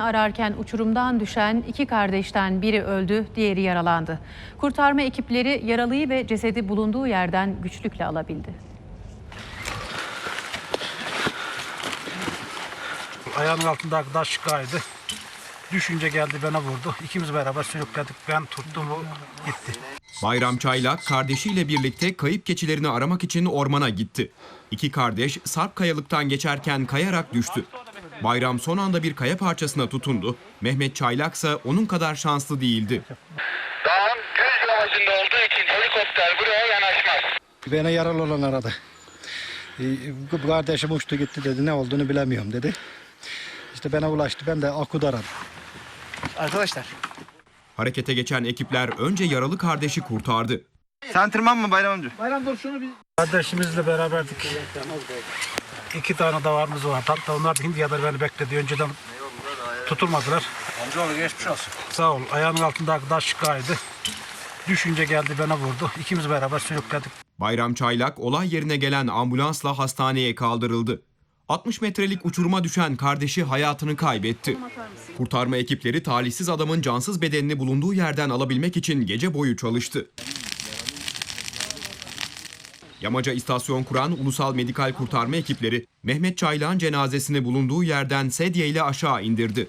ararken uçurumdan düşen iki kardeşten biri öldü, diğeri yaralandı. Kurtarma ekipleri yaralıyı ve cesedi bulunduğu yerden güçlükle alabildi. Ayağının altındaki taş kaydı. Düşünce geldi bana vurdu. İkimiz beraber sürükledik. Ben tuttum o gitti. Bayram Çaylak kardeşiyle birlikte kayıp keçilerini aramak için ormana gitti. İki kardeş Sarp kayalıktan geçerken kayarak düştü. Bayram son anda bir kaya parçasına tutundu. Mehmet Çaylak ise onun kadar şanslı değildi. Dağın düz yamacında olduğu için helikopter buraya yanaşmaz. Beni yaralı olan aradı. Bu Kardeşim uçtu gitti dedi. Ne olduğunu bilemiyorum dedi. İşte bana ulaştı. Ben de Akut aradım. Arkadaşlar. Harekete geçen ekipler önce yaralı kardeşi kurtardı. Sen tırmanma Bayram amca. Kardeşimizle beraberdik. İki tane davarımız var. Hatta onlar da Hindiye'de beni bekledi. Önceden tutulmadılar. Amcaoğlu geçmiş olsun. Sağ ol. Ayağının altındaki taş kaydı. Düşünce geldi bana vurdu. İkimiz beraber sürükledik. Bayram Çaylak olay yerine gelen ambulansla hastaneye kaldırıldı. 60 metrelik uçuruma düşen kardeşi hayatını kaybetti. Kurtarma ekipleri talihsiz adamın cansız bedenini bulunduğu yerden alabilmek için gece boyu çalıştı. Yamaca istasyon kuran ulusal medikal kurtarma ekipleri Mehmet Çaylak'ın cenazesini bulunduğu yerden sedye ile aşağı indirdi.